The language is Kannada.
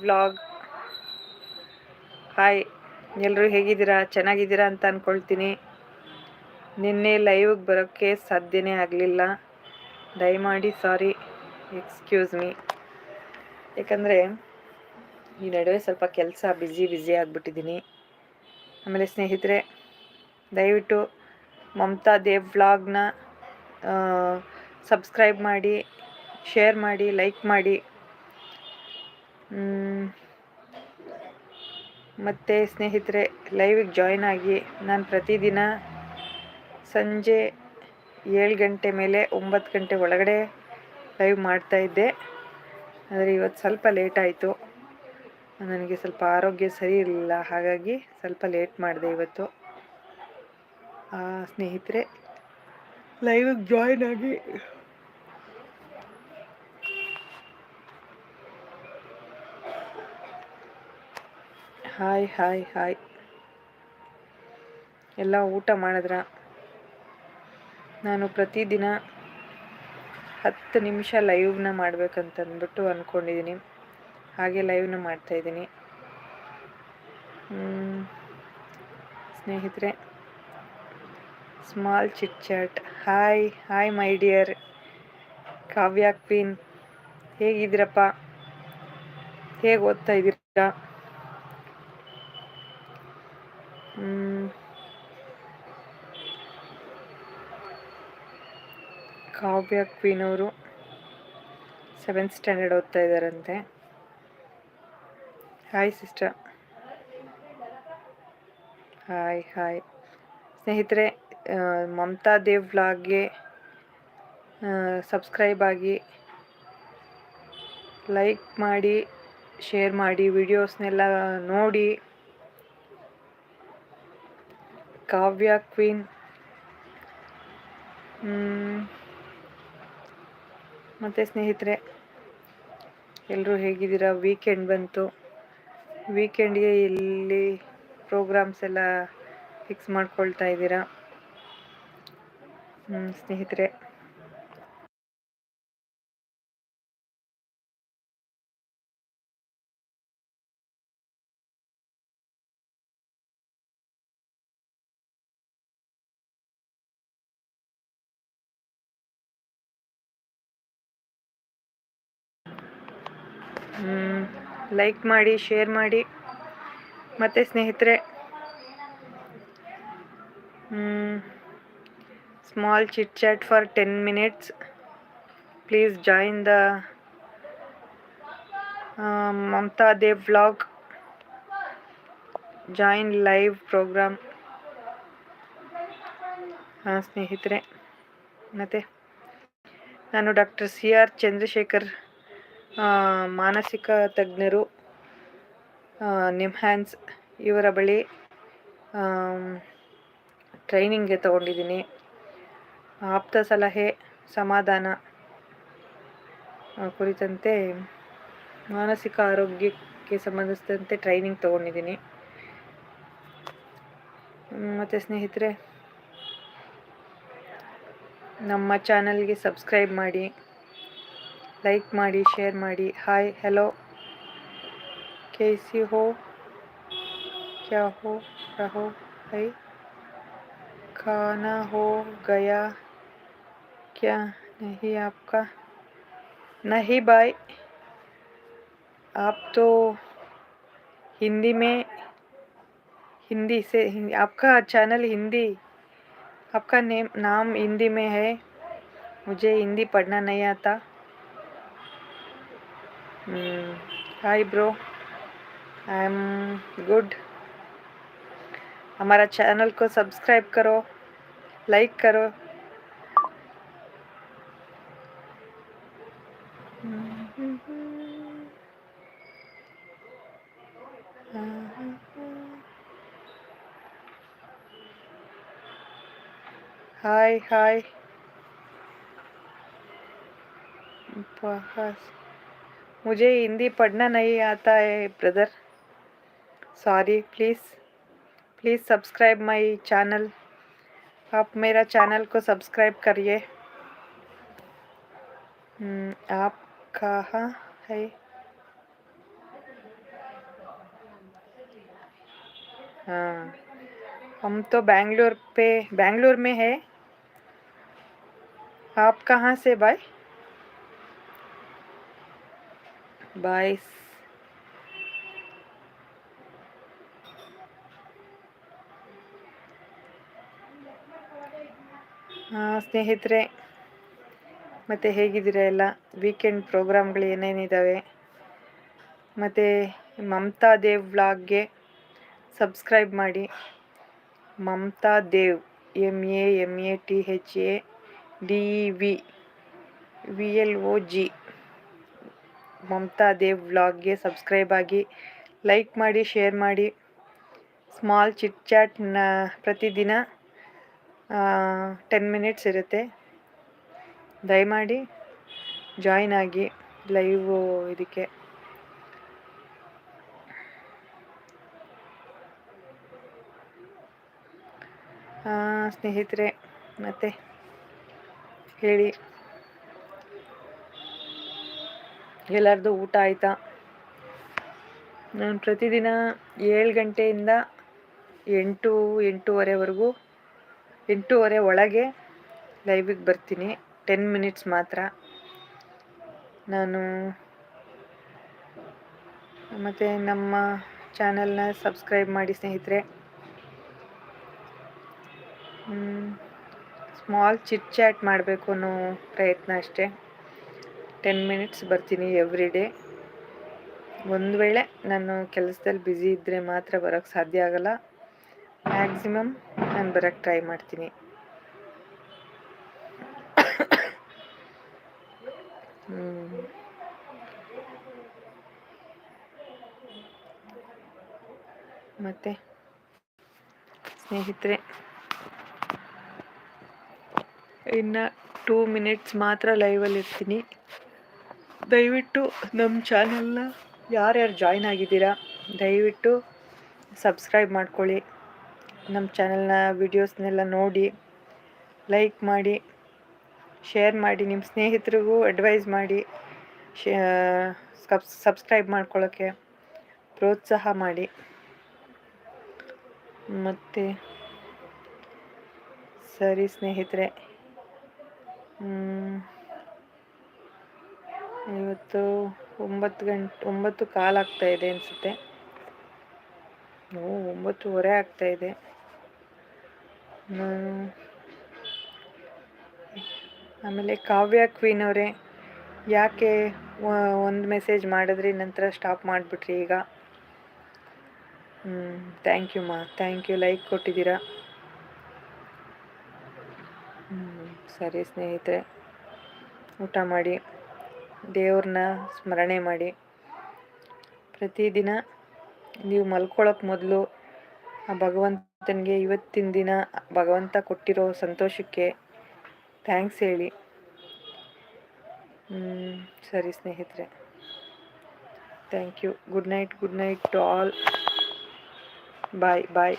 ವ್ಲಾಗ್ ಹಾಯ್ ಎಲ್ಲರೂ ಹೇಗಿದ್ದೀರಾ? ಚೆನ್ನಾಗಿದ್ದೀರಾ ಅಂತ ಅಂದ್ಕೊಳ್ತೀನಿ ನಿನ್ನೆ ಲೈವ್ಗೆ ಬರೋಕ್ಕೆ ಸಾಧ್ಯನೇ ಆಗಲಿಲ್ಲ. ದಯಮಾಡಿ ಸಾರಿ ಎಕ್ಸ್ಕ್ಯೂಸ್ ಮೀ ಯಾಕಂದರೆ ಈ ನಡುವೆ ಸ್ವಲ್ಪ ಕೆಲಸ ಬ್ಯುಸಿ ಬ್ಯುಸಿ ಆಗಿಬಿಟ್ಟಿದ್ದೀನಿ. ಆಮೇಲೆ ಸ್ನೇಹಿತರೆ, ದಯವಿಟ್ಟು ಮಮತಾ ದೇವ್ ವ್ಲಾಗ್ನ ಸಬ್ಸ್ಕ್ರೈಬ್ ಮಾಡಿ ಶೇರ್ ಮಾಡಿ ಲೈಕ್ ಮಾಡಿ. ಮತ್ತು ಸ್ನೇಹಿತರೆ ಲೈವಿಗೆ ಜಾಯ್ನ್ ಆಗಿ ನಾನು ಪ್ರತಿದಿನ ಸಂಜೆ ಏಳು ಗಂಟೆ ಮೇಲೆ ಒಂಬತ್ತು ಗಂಟೆ ಒಳಗಡೆ ಲೈವ್ ಮಾಡ್ತಾಯಿದ್ದೆ ಆದರೆ ಇವತ್ತು ಸ್ವಲ್ಪ ಲೇಟ್ ಆಯಿತು. ನನಗೆ ಸ್ವಲ್ಪ ಆರೋಗ್ಯ ಸರಿ ಇರಲಿಲ್ಲ. ಹಾಗಾಗಿ ಸ್ವಲ್ಪ ಲೇಟ್ ಮಾಡಿದೆ ಇವತ್ತು. ಸ್ನೇಹಿತರೆ ಲೈವಿಗೆ ಜಾಯ್ನ್ ಆಗಿ ಹಾಯ್ ಹಾಯ್ ಹಾಯ್. ಎಲ್ಲ ಊಟ ಮಾಡಿದ್ರ? ನಾನು ಪ್ರತಿದಿನ ಹತ್ತು ನಿಮಿಷ ಲೈವ್ನ ಮಾಡಬೇಕಂತಂದ್ಬಿಟ್ಟು ಅಂದ್ಕೊಂಡಿದ್ದೀನಿ ಹಾಗೆ ಲೈವ್ನ ಮಾಡ್ತಾಯಿದ್ದೀನಿ ಸ್ನೇಹಿತರೆ, small chit chat. Hi hi my dear Kavya queen. ಹೇಗಿದ್ದೀರಪ್ಪ? ಹೇಗೆ ಓದ್ತಾ ಇದ್ದೀರಾ? ಕಾವ್ಯ ಕ್ವೀನ್ ಅವರು ಸೆವೆಂತ್ ಸ್ಟ್ಯಾಂಡರ್ಡ್ ಓದ್ತಾ ಇದ್ದಾರಂತೆ. ಹಾಯ್ ಸಿಸ್ಟರ್ ಹಾಯ್ ಹಾಯ್ ಸ್ನೇಹಿತರೆ ಮಮತಾ ದೇವ್ ವ್ಲಾಗ್ಗೆ ಸಬ್ಸ್ಕ್ರೈಬ್ ಆಗಿ ಲೈಕ್ ಮಾಡಿ ಶೇರ್ ಮಾಡಿ ವಿಡಿಯೋಸ್ನೆಲ್ಲ ನೋಡಿ ಕಾವ್ಯ ಕ್ವೀನ್ ಮತ್ತು ಸ್ನೇಹಿತರೆ ಎಲ್ಲರೂ ಹೇಗಿದ್ದೀರಾ? ವೀಕೆಂಡ್ ಬಂತು. ವೀಕೆಂಡ್ಗೆ ಇಲ್ಲಿ ಪ್ರೋಗ್ರಾಮ್ಸ್ ಎಲ್ಲ ಫಿಕ್ಸ್ ಮಾಡ್ಕೊಳ್ತಾ ಇದ್ದೀರಾ? ಸ್ನೇಹಿತರೆ. ಲೈಕ್ ಮಾಡಿ, ಶೇರ್ ಮಾಡಿ. ಮತ್ತು ಸ್ನೇಹಿತರೆ small chit chat for ten minutes please join the Mamata Dev vlog join live programme ಹಾಂ, ಸ್ನೇಹಿತರೆ, ಮತ್ತು ನಾನು ಡಾಕ್ಟರ್ ಸಿ ಆರ್ ಚಂದ್ರಶೇಖರ್ ಮಾನಸಿಕ ತಜ್ಞರು ನಿಮ್ಹ್ಯಾನ್ಸ್ ಇವರ ಬಳಿ ಟ್ರೈನಿಂಗ್ಗೆ ತಗೊಂಡಿದ್ದೀನಿ. ಆಪ್ತ ಸಲಹೆ, ಸಮಾಧಾನ ಕುರಿತಂತೆ ಮಾನಸಿಕ ಆರೋಗ್ಯಕ್ಕೆ ಸಂಬಂಧಿಸಿದಂತೆ ಟ್ರೈನಿಂಗ್ ತಗೊಂಡಿದ್ದೀನಿ. ಮತ್ತು ಸ್ನೇಹಿತರೆ, ನಮ್ಮ ಚಾನಲ್ಗೆ ಸಬ್ಸ್ಕ್ರೈಬ್ ಮಾಡಿ. ಲೈಕ್ ಮಾಡಿ ಶೇರ್ ಮಾಡಿ ಹಾಯ್ हेलो कैसी हो क्या हो रहो है खाना हो गया क्या नहीं आपका नहीं भाई आप तो हिंदी में हिंदी से हिंदी आपका चैनल हिंदी आपका नेम नाम हिंदी में है मुझे हिंदी पढ़ना नहीं आता Hi bro I am good हमारा चैनल को सब्सक्राइब करो लाइक करो। हाय हाय मुझे हिंदी पढ़ना नहीं आता है brother sorry please please subscribe my channel आप मेरा चैनल को सब्सक्राइब करिए. हम्म, आप कहाँ है? हाँ हम तो बैंगलोर पे, बेंगलोर में है. आप कहाँ से भाई? ಹಾಂ, ಸ್ನೇಹಿತರೆ, ಮತ್ತು ಹೇಗಿದ್ದೀರಾ ಎಲ್ಲ? ವೀಕೆಂಡ್ ಪ್ರೋಗ್ರಾಮ್ಗಳು ಏನೇನಿದ್ದಾವೆ ಮತ್ತು ಮಮತಾ ದೇವ್ ವ್ಲಾಗ್ಗೆ ಸಬ್ಸ್ಕ್ರೈಬ್ ಮಾಡಿ. Mamata Dev M A M A T H A D V V L O G Mamata Dev ವ್ಲಾಗ್ಗೆ subscribe ಆಗಿ ಲೈಕ್ ಮಾಡಿ, ಶೇರ್ ಮಾಡಿ. ಸ್ಮಾಲ್ ಚಿಟ್ ಚಾಟ್ನ ಪ್ರತಿದಿನ ಟೆನ್ ಮಿನಿಟ್ಸ್ ಇರುತ್ತೆ. ದಯಮಾಡಿ ಜಾಯ್ನ್ ಆಗಿ ಲೈವ್ ಇದಕ್ಕೆ. ಸ್ನೇಹಿತರೆ, ಮತ್ತೆ ಹೇಳಿ. ಎಲ್ಲರದು ಊಟ ಆಯಿತಾ? ನಾನು ಪ್ರತಿದಿನ ಏಳು ಗಂಟೆಯಿಂದ ಎಂಟು ಎಂಟೂವರೆವರೆಗೂ ಎಂಟೂವರೆ ಒಳಗೆ ಲೈವಿಗೆ ಬರ್ತೀನಿ. ಟೆನ್ ಮಿನಿಟ್ಸ್ ಮಾತ್ರ. ನಾನು ಮತ್ತು ನಮ್ಮ ಚಾನಲ್ನ ಸಬ್ಸ್ಕ್ರೈಬ್ ಮಾಡಿ ಸ್ನೇಹಿತರೆ. ಸ್ಮಾಲ್ ಚಿಟ್ ಚಾಟ್ ಮಾಡಬೇಕು ಅನ್ನೋ ಪ್ರಯತ್ನ ಅಷ್ಟೇ. ಟೆನ್ ಮಿನಿಟ್ಸ್ ಬರ್ತೀನಿ ಎವ್ರಿ ಡೇ ಒಂದು ವೇಳೆ ನಾನು ಕೆಲಸದಲ್ಲಿ ಬ್ಯುಸಿ ಇದ್ದರೆ ಮಾತ್ರ ಬರೋಕ್ಕೆ ಸಾಧ್ಯ ಆಗಲ್ಲ. ಮ್ಯಾಕ್ಸಿಮಮ್ ನಾನು ಬರೋಕ್ಕೆ ಟ್ರೈ ಮಾಡ್ತೀನಿ. ಮತ್ತು? ಸ್ನೇಹಿತರೆ, ಇನ್ನು ಟೂ ಮಿನಿಟ್ಸ್ ಮಾತ್ರ ಲೈವಲ್ಲಿ ಇರ್ತೀನಿ. ದಯವಿಟ್ಟು ನಮ್ಮ ಚಾನಲ್ನ ಯಾರ್ಯಾರು ಜಾಯ್ನ್ ಆಗಿದ್ದೀರಾ, ದಯವಿಟ್ಟು ಸಬ್ಸ್ಕ್ರೈಬ್ ಮಾಡ್ಕೊಳ್ಳಿ. ನಮ್ಮ ಚಾನಲ್ನ ವಿಡಿಯೋಸ್ನೆಲ್ಲ ನೋಡಿ, ಲೈಕ್ ಮಾಡಿ, ಶೇರ್ ಮಾಡಿ, ನಿಮ್ಮ ಸ್ನೇಹಿತರಿಗೂ ಅಡ್ವೈಸ್ ಮಾಡಿ, ಶೇ ಸಬ್ಸ್ಕ್ರೈಬ್ ಮಾಡ್ಕೊಳ್ಳೋಕ್ಕೆ ಪ್ರೋತ್ಸಾಹ ಮಾಡಿ. ಮತ್ತು, ಸರಿ ಸ್ನೇಹಿತರೆ. ಇವತ್ತು ಒಂಬತ್ತು ಗಂಟೆ, ಒಂಬತ್ತು ಕಾಲು ಇದೆ ಅನಿಸುತ್ತೆ. ಓ, ಒಂಬತ್ತುವರೆ ಆಗ್ತಾಯಿದೆ ಆಮೇಲೆ ಕಾವ್ಯ ಕ್ವೀನ್ ಅವರೇ, ಯಾಕೆ ಒಂದು ಮೆಸೇಜ್ ಮಾಡಿದ್ರಿ, ನಂತರ ಸ್ಟಾಪ್ ಮಾಡಿಬಿಟ್ರಿ ಈಗ? ಹ್ಞೂ ಥ್ಯಾಂಕ್ ಯು ಮಾ ಥ್ಯಾಂಕ್ ಯು ಲೈಕ್ ಕೊಟ್ಟಿದ್ದೀರಾ? ಹ್ಞೂ ಸರಿ ಸ್ನೇಹಿತರೆ, ಊಟ ಮಾಡಿ. ದೇವ್ರನ್ನ ಸ್ಮರಣೆ ಮಾಡಿ. ಪ್ರತಿದಿನ ನೀವು ಮಲ್ಕೊಳ್ಳೋಕೆ ಮೊದಲು ಆ ಭಗವಂತನಿಗೆ ಇವತ್ತಿನ ದಿನ ಭಗವಂತ ಕೊಟ್ಟಿರೋ ಸಂತೋಷಕ್ಕೆ ಥ್ಯಾಂಕ್ಸ್ ಹೇಳಿ. ಸರಿ ಸ್ನೇಹಿತರೆ. Thank you good night good night to all bye bye